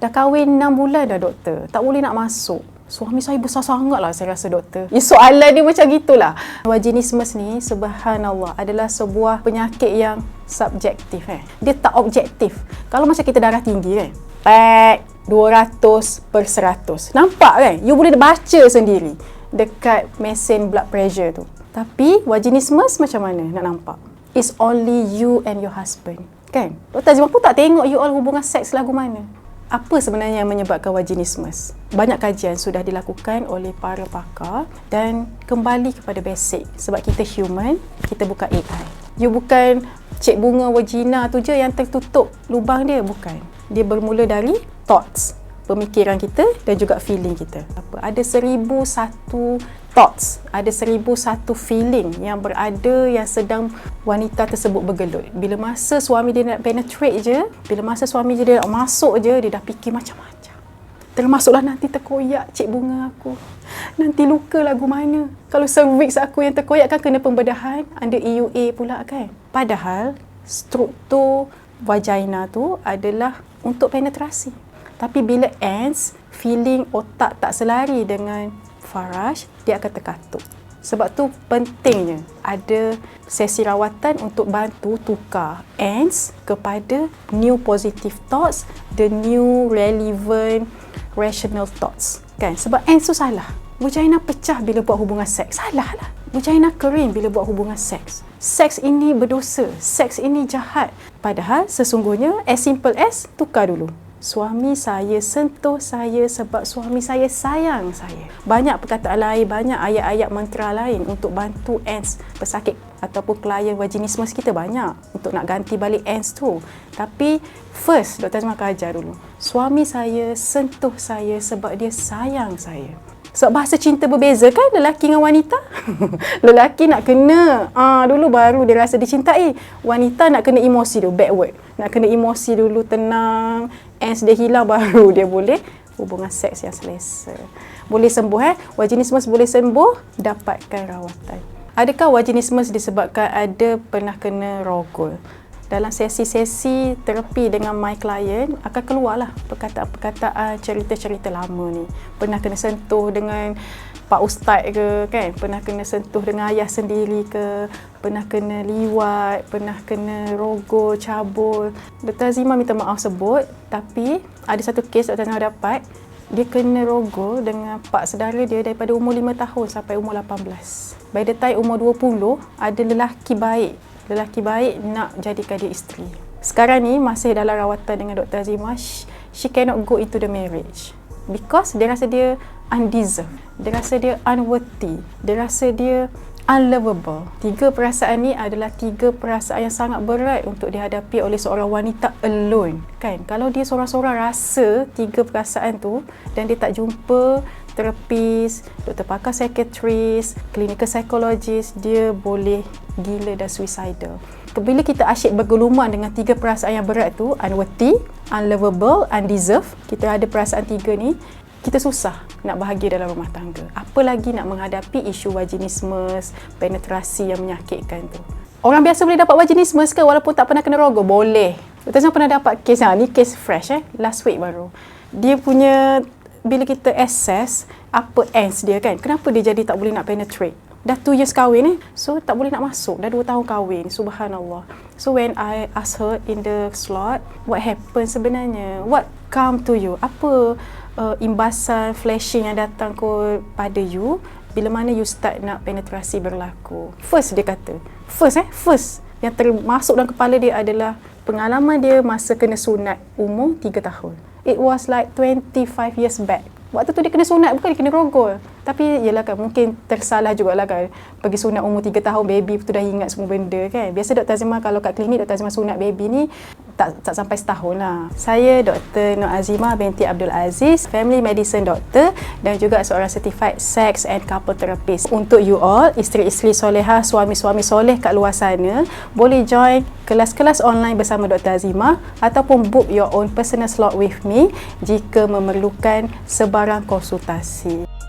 Dah kahwin 6 bulan dah doktor. Tak boleh nak masuk. Suami saya besar sangat lah saya rasa doktor. Ya, soalan dia macam gitulah. Vaginismus ni subhanallah adalah sebuah penyakit yang subjektif eh. Dia tak objektif. Kalau macam kita darah tinggi kan. Pek 200 per 100. Nampak kan? You boleh baca sendiri dekat mesin blood pressure tu. Tapi vaginismus macam mana nak nampak? It's only you and your husband. Kan? Dr. Azimah pun tak tengok you all hubungan seks lagu mana apa sebenarnya yang menyebabkan vaginismus? Banyak kajian sudah dilakukan oleh para pakar dan kembali kepada basic sebab kita human, kita bukan AI. You bukan cek bunga vagina tu je yang tertutup lubang dia, bukan. Dia bermula dari thoughts, pemikiran kita dan juga feeling kita. Apa? Ada seribu satu thoughts, ada seribu satu feeling yang berada yang sedang wanita tersebut bergelut. Bila masa suami dia nak penetrate je, bila masa suami dia nak masuk je, dia dah fikir macam-macam. Termasuklah nanti terkoyak cik bunga aku. Nanti luka lagu mana. Kalau cervix aku yang terkoyak kan kena pembedahan. Under EUA pula kan. Padahal struktur vagina tu adalah untuk penetrasi. Tapi bila ends, feeling otak tak selari dengan faraj, dia akan terkatuk. Sebab tu pentingnya ada sesi rawatan untuk bantu tukar ends kepada new positive thoughts, the new relevant rational thoughts. Kan? Sebab ends tu salah. Vagina pecah bila buat hubungan seks. Salah lah. Vagina kering bila buat hubungan seks. Seks ini berdosa. Seks ini jahat. Padahal sesungguhnya as simple as tukar dulu suami saya sentuh saya sebab suami saya sayang saya. Banyak perkataan lain, banyak ayat-ayat mantra lain untuk bantu ends pesakit ataupun klien vaginismus kita banyak untuk nak ganti balik ends tu. Tapi first Dr. Azmah ajar dulu. Suami saya sentuh saya sebab dia sayang saya. Sebab bahasa cinta berbeza kan lelaki dengan wanita. lelaki nak kena ah dulu baru dia rasa dicintai. Wanita nak kena emosi dulu backward. Nak kena emosi dulu tenang. As dia hilang baru dia boleh hubungan seks yang selesa. Boleh sembuh eh. Vaginismus boleh sembuh, dapatkan rawatan. Adakah vaginismus disebabkan ada pernah kena rogol? Dalam sesi-sesi terapi dengan my client akan keluarlah perkataan-perkataan cerita-cerita lama ni. Pernah kena sentuh dengan pak ustaz ke kan? Pernah kena sentuh dengan ayah sendiri ke? Pernah kena liwat, pernah kena rogo, cabul. Dr. Azimah minta maaf sebut tapi ada satu kes Dr. Azimah dapat dia kena rogo dengan pak saudara dia daripada umur 5 tahun sampai umur 18. By the time umur 20, ada lelaki baik lelaki baik nak jadikan dia isteri. Sekarang ni masih dalam rawatan dengan Dr. Azimah, she cannot go into the marriage. Because dia rasa dia undeserved. Dia rasa dia unworthy. Dia rasa dia unlovable. Tiga perasaan ni adalah tiga perasaan yang sangat berat untuk dihadapi oleh seorang wanita alone. Kan? Kalau dia seorang-seorang rasa tiga perasaan tu dan dia tak jumpa terapis, doktor pakar psikiatris, clinical psychologist, dia boleh gila dan suicidal. Bila kita asyik bergelumang dengan tiga perasaan yang berat tu, unworthy, unlovable, undeserved, kita ada perasaan tiga ni, kita susah nak bahagia dalam rumah tangga. Apa lagi nak menghadapi isu vaginismus, penetrasi yang menyakitkan tu. Orang biasa boleh dapat vaginismus ke walaupun tak pernah kena rogol? Boleh. Betul pernah dapat kes, ha, ni kes fresh eh, last week baru. Dia punya bila kita assess apa ends dia kan kenapa dia jadi tak boleh nak penetrate dah 2 years kahwin eh so tak boleh nak masuk dah 2 tahun kahwin subhanallah so when i ask her in the slot what happened sebenarnya what come to you apa uh, imbasan flashing yang datang ke pada you bila mana you start nak penetrasi berlaku first dia kata first eh first yang termasuk dalam kepala dia adalah pengalaman dia masa kena sunat umur 3 tahun it was like 25 years back. Waktu tu dia kena sunat bukan dia kena rogol. Tapi yalah kan mungkin tersalah jugalah kan. Pergi sunat umur 3 tahun baby tu dah ingat semua benda kan. Biasa Dr. Azimah kalau kat klinik Dr. Azimah sunat baby ni tak, tak sampai setahun lah. Saya Dr. Nur Azimah binti Abdul Aziz, family medicine doctor dan juga seorang certified sex and couple therapist. Untuk you all, isteri-isteri soleha, suami-suami soleh kat luar sana, boleh join kelas-kelas online bersama Dr. Azimah ataupun book your own personal slot with me jika memerlukan sebarang konsultasi.